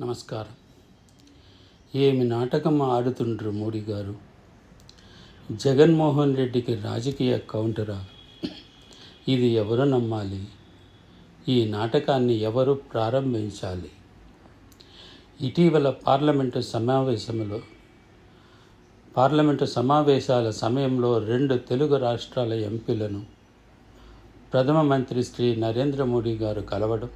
నమస్కారం. ఏమి నాటకం ఆడుతుండ్రు మోడీ గారు? జగన్మోహన్ రెడ్డికి రాజకీయ కౌంటరా? ఇది ఎవరు నమ్మాలి? ఈ నాటకాన్ని ఎవరు ప్రారంభించాలి? ఇటీవల పార్లమెంటు సమావేశంలో పార్లమెంటు సమావేశాల సమయంలో రెండు తెలుగు రాష్ట్రాల ఎంపీలను ప్రథమ మంత్రి శ్రీ నరేంద్ర మోడీ గారు కలవడం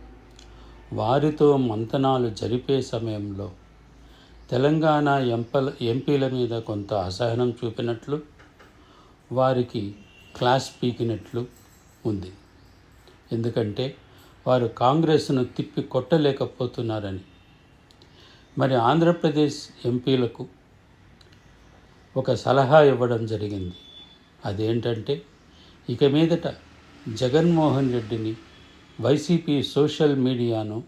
వారితో మంతనాలు జరిపే సమయంలో తెలంగాణ ఎంపల ఎంపీల మీద కొంత అసహనం చూపినట్లు వారికి క్లాస్ పీకినట్లు ఉంది. ఎందుకంటే వారు కాంగ్రెస్ను తిప్పి కొట్టలేకపోతున్నారని. మరి ఆంధ్రప్రదేశ్ ఎంపీలకు ఒక సలహా ఇవ్వడం జరిగింది. అదేంటంటే ఇక మీదట జగన్మోహన్ రెడ్డిని వైసీపీ సోషల్ మీడియాను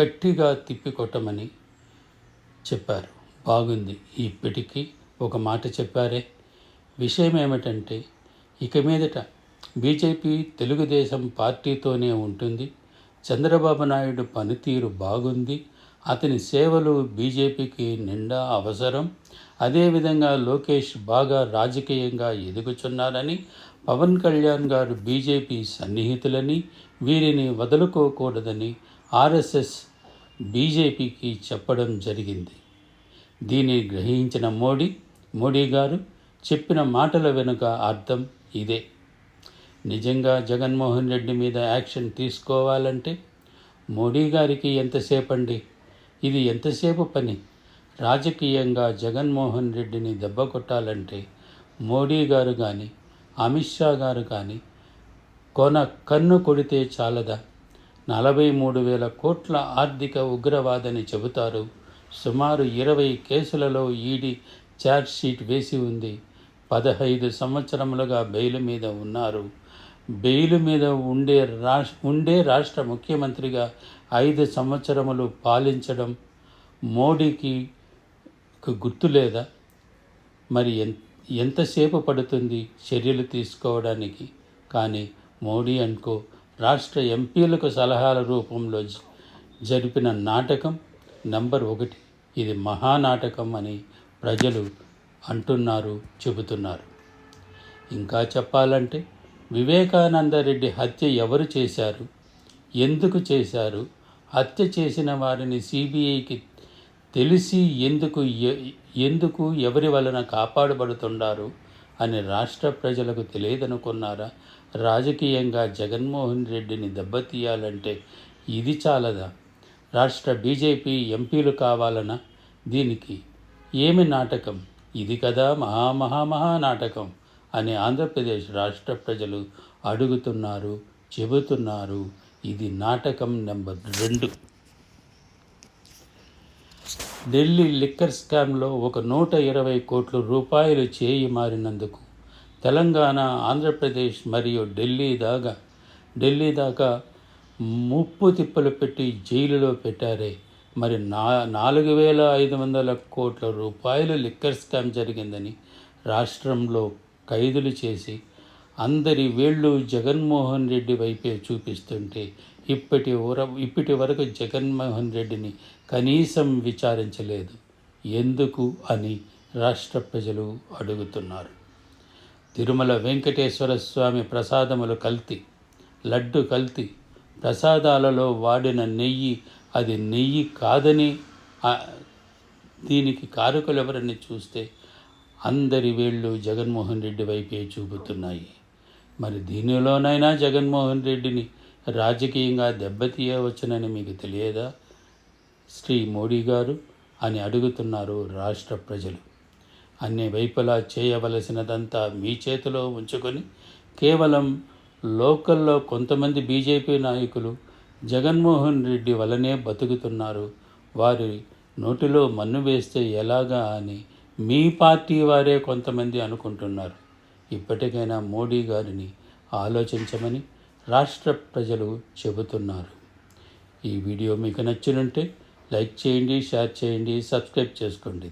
గట్టిగా తిప్పికొట్టమని చెప్పారు. బాగుంది. ఇప్పటికీ ఒక మాట చెప్పారే. విషయం ఏమిటంటే ఇక మీదట బీజేపీ తెలుగుదేశం పార్టీతోనే ఉంటుంది. చంద్రబాబు నాయుడు పనితీరు బాగుంది. అతని సేవలు బీజేపీకి నిండా అవసరం. అదేవిధంగా లోకేష్ బాగా రాజకీయంగా ఎదుగుచున్నారని పవన్ కళ్యాణ్ గారు బీజేపీ సన్నిహితులని వీరిని వదులుకోకూడదని ఆర్ఎస్ఎస్ బీజేపీకి చెప్పడం జరిగింది. దీన్ని గ్రహించిన మోడీ మోడీ గారు చెప్పిన మాటల వెనుక అర్థం ఇదే. నిజంగా జగన్మోహన్ రెడ్డి మీద యాక్షన్ తీసుకోవాలంటే మోడీ గారికి ఎంతసేపండి? ఇది ఎంతసేపు పని? రాజకీయంగా జగన్మోహన్ రెడ్డిని దెబ్బ కొట్టాలంటే మోడీ గారు కానీ అమిత్ షా గారు కానీ కొన కన్ను కొడితే చాలదా? నలభై మూడు వేల కోట్ల ఆర్థిక ఉగ్రవాదని చెబుతారు. సుమారు ఇరవై కేసులలో ఈడీ ఛార్జ్ షీట్ వేసి ఉంది. పదహైదు సంవత్సరములుగా బెయిల్ మీద ఉన్నారు. బెయిల్ మీద ఉండే రాష్ ఉండే రాష్ట్ర ముఖ్యమంత్రిగా ఐదు సంవత్సరములు పాలించడం మోడీకి గుర్తు లేదా? మరి ఎంత ఎంతసేపు పడుతుంది చర్యలు తీసుకోవడానికి? కానీ మోడీ అనుకో రాష్ట్ర ఎంపీలకు సలహాల రూపంలో జరిపిన నాటకం నంబర్ ఒకటి. ఇది మహానాటకం అని ప్రజలు అంటున్నారు చెబుతున్నారు. ఇంకా చెప్పాలంటే వివేకానంద రెడ్డి హత్య ఎవరు చేశారు? ఎందుకు చేశారు? హత్య చేసిన వారిని సిబిఐకి తెలిసి ఎందుకు ఎందుకు ఎవరి వలన కాపాడబడుతున్నారు అని రాష్ట్ర ప్రజలకు తెలియదనుకున్నారా? రాజకీయంగా జగన్మోహన్ రెడ్డిని దెబ్బతీయాలంటే ఇది చాలదా? రాష్ట్ర బీజేపీ ఎంపీలు కావాలనా? దీనికి ఏమి నాటకం? ఇది కదా మహా మహా మహా నాటకం అని ఆంధ్రప్రదేశ్ రాష్ట్ర ప్రజలు అడుగుతున్నారు చెబుతున్నారు. ఇది నాటకం నెంబర్ రెండు. ఢిల్లీ లిక్కర్ స్కామ్లో ఒక నూట ఇరవై కోట్ల రూపాయలు చేయి మారినందుకు తెలంగాణ ఆంధ్రప్రదేశ్ మరియు ఢిల్లీ దాకా ఢిల్లీ దాకా ముప్పు తిప్పలు పెట్టి జైలులో పెట్టారే. మరి నా నాలుగు వేల ఐదు వందల కోట్ల రూపాయలు లిక్కర్ స్కామ్ జరిగిందని రాష్ట్రంలో ఖైదులు చేసి అందరి వేళ్ళు జగన్మోహన్ రెడ్డి వైపే చూపిస్తుంటే ఇప్పటి వర ఇప్పటి వరకు జగన్మోహన్ రెడ్డిని కనీసం విచారించలేదు. ఎందుకు అని రాష్ట్ర ప్రజలు అడుగుతున్నారు. తిరుమల వెంకటేశ్వర స్వామి ప్రసాదములు కల్తీ లడ్డు కల్తీ ప్రసాదాలలో వాడిన నెయ్యి అది నెయ్యి కాదని దీనికి దీనికి కారకులెవరని చూస్తే అందరి వేళ్ళు జగన్మోహన్ రెడ్డి వైపే చూపుతున్నాయి. మరి దీనిలోనైనా జగన్మోహన్ రెడ్డిని రాజకీయంగా దెబ్బతీయవచ్చునని మీకు తెలియదా? శ్రీ మోడీ గారు అని అడుగుతున్నారు రాష్ట్ర ప్రజలు. అన్ని వైపులా చేయవలసినదంతా మీ చేతిలో ఉంచుకొని కేవలం లోకల్లో కొంతమంది బీజేపీ నాయకులు జగన్మోహన్ రెడ్డి వలనే బతుకుతున్నారు. వారి నోటిలో మన్ను వేస్తే ఎలాగా అని మీ పార్టీ వారే కొంతమంది అనుకుంటున్నారు. ఇప్పటికైనా మోడీ గారిని ఆలోచించమని రాష్ట్ర ప్రజలు చెబుతున్నారు. ఈ వీడియో మీకు నచ్చినంటే లైక్ చేయండి షేర్ చేయండి సబ్స్క్రైబ్ చేసుకోండి.